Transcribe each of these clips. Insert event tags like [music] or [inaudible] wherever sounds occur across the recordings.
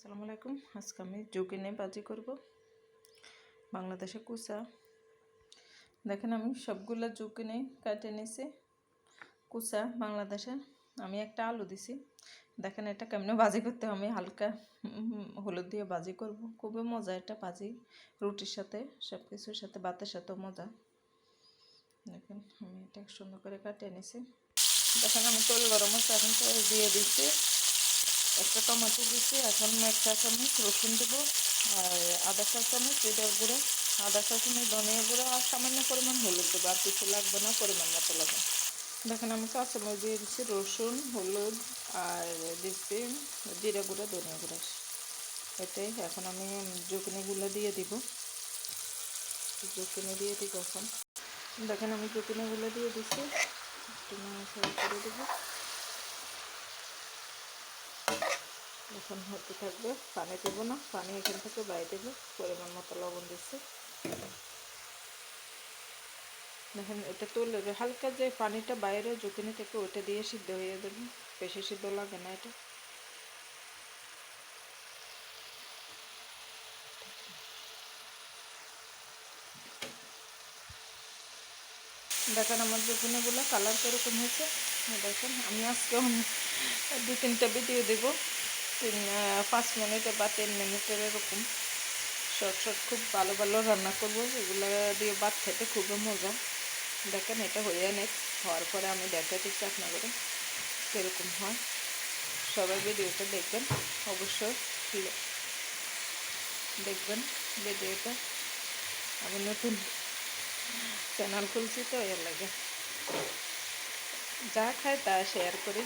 আসসালামু আলাইকুম। আজকে আমি জুকিনে বাজি করব। বাংলাদেশে কুচা দেখেন আমি সবগুলো জুকিনে কাটে নিছি। কুচা বাংলাদেশে। আমি একটা আলু দিছি। দেখেন এটা কেমনে বাজি করতে আমি হালকা হলুদ দিয়ে বাজি করব। খুবই মজা এটা বাজি রুটির সাথে সব কিছুর সাথে, ভাতের সাথেও মজা। দেখেন আমি এটা সুন্দর করে কাটিয়ে নিছি। দেখেন আমি তেল গরম হচ্ছে এখন তেল দিয়ে দিচ্ছি। একটা টমেটো দিচ্ছি, এখন এক চা চামচ রসুন দেবো আর আদা চা চামচ জিরার গুঁড়ো। আদা চা চামচ ধনিয়া গুঁড়ো আর সামান্য পরিমাণ হলুদ দেবো, আর কিছু লাগবে না, পরিমাণ মতো লাগবে। দেখেন আমি চা চামচ দিয়ে দিচ্ছি রসুন, হলুদ আর দিচ্ছি জিরা গুঁড়ো, ধনিয়া গুঁড়ো। এটাই এখন আমি জুকনিগুলো দিয়ে দিব। জুকনি দিয়ে দিব এখন। দেখেন আমি জুকনিগুলো দিয়ে দিচ্ছি। একটু করে দেবো। এখন হতে থাকবে পানি দেবো না, পানি এখান থেকে বাইরে দেবো, পরিমাণ মতো লবণ দিচ্ছি। দেখেন, এটা তুলে হালকা যে পানিটা বাইরে জুকিনি থেকে ওটা দিয়ে সিদ্ধ হয়ে যাবে, বেশি সিদ্ধ লাগে না এটা। দেখেন আমার জুকিনিগুলো কালার কীরকম হয়েছে, দেখেন, আমি আজকে দু তিনটা ভিডিও দেবো। তিন পাঁচ মিনিটের বা তিন মিনিটের এরকম শর্ট শর্ট খুব ভালো ভালো রান্না করব। এগুলো দিয়ে ভাত খেতে খুবই মজা। দেখেন, এটা হয়ে নেক হওয়ার পরে আমি দেখাতেছি আপনাদের কীরকম হয়। সবাই ভিডিওটা দেখবেন, অবশ্যই দেখবেন ভিডিওটা। আমি নতুন চ্যানেল খুলছি তো, এর লাগে। যা খায় তা শেয়ার করি।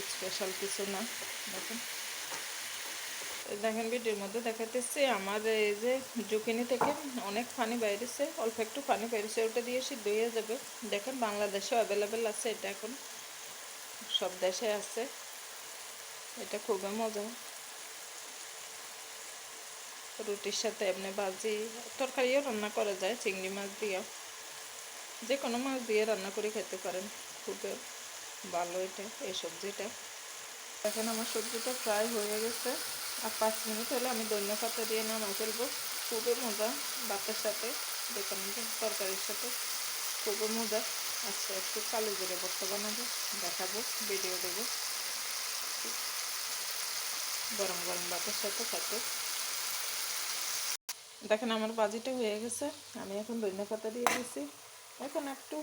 স্পেশাল কিছু না। দেখেন। দেখেন ভিডিওর মধ্যে দেখাতেছি আমার এই যে জুকিনি থেকে অনেক পানি বাইরেছে অল্প একটু পানি বাইরেছে ওটা দিয়ে সিদ্ধ হয়ে যাবে। দেখেন বাংলাদেশেও অ্যাভেলেবেল আছে এটা এখন। সব দেশে আছে। এটা খুবই মজা। রুটির সাথে এমনি ভাজি, তরকারিও রান্না করা যায়, চিংড়ি মাছ দিয়ে। যে কোনো মাছ দিয়ে রান্না করে খেতে পারেন, খুবই। ভালো এটা, এই সবজিটা। এখন আমার সবজিটা ফ্রাই হয়ে গেছে। আর পাঁচ মিনিট হলে আমি ধনিয়া পাতা দিয়ে নামা ফেলব। খুবই মজা ভাতের সাথে দেখুন তরকারির সাথে। খুবই মজা। আচ্ছা একটু কালো জিরে বস্তা বানাবো, দেখাবো ভিডিও দেবো। গরম গরম ভাতের সাথে খাতে দেখেন আমার বাজিটা হয়ে গেছে। আমি এখন ধনিয়া পাতা দিয়ে দিয়েছি। এখন একটু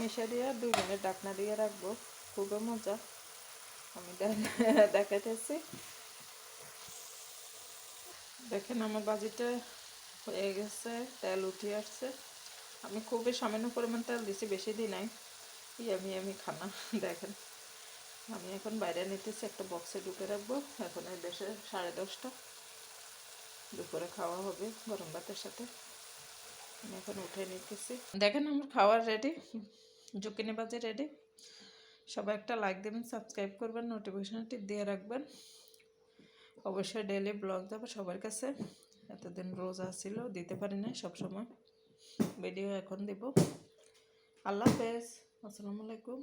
মিশা দিয়ে দুই মিনিট ডাকনা দিয়ে রাখব। খুবই মজা আমি [laughs] দেখাতেছি দেখেন আমার বাজিটা হয়ে গেছে, তেল উঠে আসছে। আমি খুবই সামান্য পরিমাণ তেল দিছি, বেশি দিই নাই। আমি আমি খানা, [laughs] দেখেন। আমি এখন বাইরে নিতেছি, একটা বক্সে ঢুকে রাখব। এখন এই দেশে সাড়ে দশটা। দুপুরে খাওয়া হবে গরম ভাতের সাথে। আমি এখন উঠে নিতেছি। দেখেন আমার খাওয়ার রেডি জুকিনি বাজে রেডি সবাই একটা লাইক দেবেন সাবস্ক্রাইব করবেন নোটিফিকেশানটি দিয়ে রাখবেন। অবশ্যই ডেলি ব্লগ দেবো সবার কাছে। এতদিন রোজ ছিল, দিতে পারি না সবসময়। ভিডিও এখন দেব। আল্লাহ হাফেজ। আসসালামু আলাইকুম।